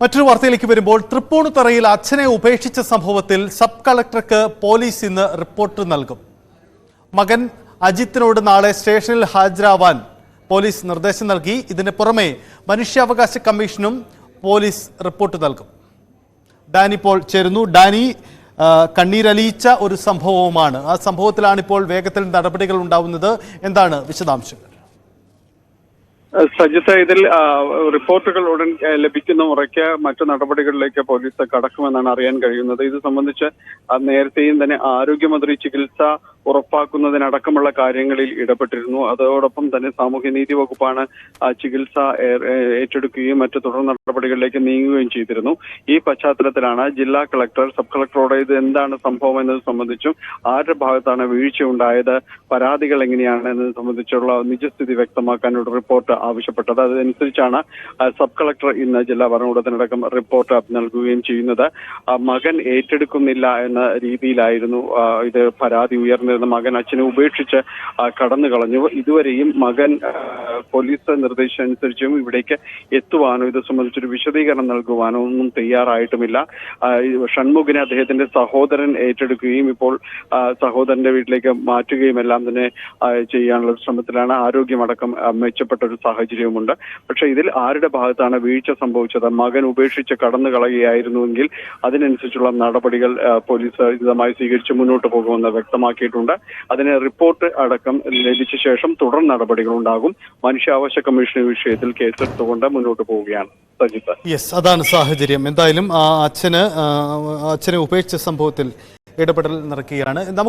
മറ്റൊരു വാർത്തയിലേക്ക് വരുമ്പോൾ തൃപ്പൂണിത്തറയിൽ അച്ഛനെ ഉപേക്ഷിച്ച സംഭവത്തിൽ സബ് കളക്ടർക്ക് പോലീസ് ഇന്ന് റിപ്പോർട്ട് നൽകും. മകൻ അജിത്തിനോട് നാളെ സ്റ്റേഷനിൽ ഹാജരാവാൻ പോലീസ് നിർദ്ദേശം നൽകി. ഇതിന് പുറമെ മനുഷ്യാവകാശ കമ്മീഷനും പോലീസ് റിപ്പോർട്ട് നൽകും. ഡാനി പോൾ ചേരുന്നു. ഡാനി കണ്ണീരലിയിച്ച ഒരു സംഭവവുമാണ്. ആ സംഭവത്തിലാണ് ഇപ്പോൾ വേഗത്തിൽ നടപടികൾ ഉണ്ടാവുന്നത്. എന്താണ് വിശദാംശങ്ങൾ? സജിത്ത് ഇതിൽ റിപ്പോർട്ടുകൾ ഉടൻ ലഭിക്കുന്ന മുറയ്ക്ക് മറ്റു നടപടികളിലേക്ക് പോലീസ് കടക്കുമെന്നാണ് അറിയാൻ കഴിയുന്നത്. ഇത് സംബന്ധിച്ച് നേരത്തെയും തന്നെ ആരോഗ്യമന്ത്രി ചികിത്സ ഉറപ്പാക്കുന്നതിനടക്കമുള്ള കാര്യങ്ങളിൽ ഇടപെട്ടിരുന്നു. അതോടൊപ്പം തന്നെ സാമൂഹ്യനീതി വകുപ്പാണ് ചികിത്സ ഏറ്റെടുക്കുകയും മറ്റു തുടർ നടപടികളിലേക്ക് നീങ്ങുകയും ചെയ്തിരുന്നു. ഈ പശ്ചാത്തലത്തിലാണ് ജില്ലാ കളക്ടർ സബ് കളക്ടറോട് ഇത് എന്താണ് സംഭവം എന്നത് സംബന്ധിച്ചും ആരുടെ ഭാഗത്താണ് വീഴ്ച ഉണ്ടായത് പരാതികൾ എങ്ങനെയാണ് എന്നത് സംബന്ധിച്ചുള്ള നിജസ്ഥിതി വ്യക്തമാക്കാൻ ഒരു റിപ്പോർട്ട് ആവശ്യപ്പെട്ടത്. അതനുസരിച്ചാണ് സബ് കളക്ടർ ഇന്ന് ജില്ലാ ഭരണകൂടത്തിനടക്കം റിപ്പോർട്ട് നൽകുകയും ചെയ്യുന്നത്. മകൻ ഏറ്റെടുക്കുന്നില്ല എന്ന രീതിയിലായിരുന്നു ഇത് പരാതി ഉയർന്നിരുന്ന മകൻ അച്ഛനെ ഉപേക്ഷിച്ച് കടന്നു കളഞ്ഞു ഇതുവരെയും മകൻ പോലീസ് നിർദ്ദേശം അനുസരിച്ചും ഇവിടേക്ക് എത്തുവാനോ ഇത് സംബന്ധിച്ചൊരു വിശദീകരണം നൽകുവാനോ ഒന്നും തയ്യാറായിട്ടുമില്ല. ഷൺമുഖിനെ അദ്ദേഹത്തിന്റെ സഹോദരൻ ഏറ്റെടുക്കുകയും ഇപ്പോൾ സഹോദരന്റെ വീട്ടിലേക്ക് മാറ്റുകയും എല്ലാം തന്നെ ചെയ്യാനുള്ള ശ്രമത്തിലാണ് ആരോഗ്യമടക്കം മെച്ചപ്പെട്ട ഒരു സാഹചര്യവുമുണ്ട്. പക്ഷെ ഇതിൽ ആരുടെ ഭാഗത്താണ് വീഴ്ച സംഭവിച്ചത്? മകൻ ഉപേക്ഷിച്ച് കടന്നു കളയുകയായിരുന്നുവെങ്കിൽ അതിനനുസരിച്ചുള്ള നടപടികൾ പോലീസ് ഇതുമായി സ്വീകരിച്ച് മുന്നോട്ട് പോകുമെന്ന് വ്യക്തമാക്കിയിട്ടുണ്ട്. അതിന് റിപ്പോർട്ട് അടക്കം ലഭിച്ച ശേഷം തുടർ നടപടികൾ ഉണ്ടാകും മനുഷ്യാവകാശ കമ്മീഷൻ വിഷയത്തിൽ കേസെടുത്തുകൊണ്ട് മുന്നോട്ട് പോവുകയാണ് സജിത്ത്. യെസ് അതാണ് സാഹചര്യം. എന്തായാലും ആ അച്ഛന് അച്ഛനെ ഉപേക്ഷിച്ച സംഭവത്തിൽ ഇടപെടൽ നടക്കുകയാണ്. നമുക്ക്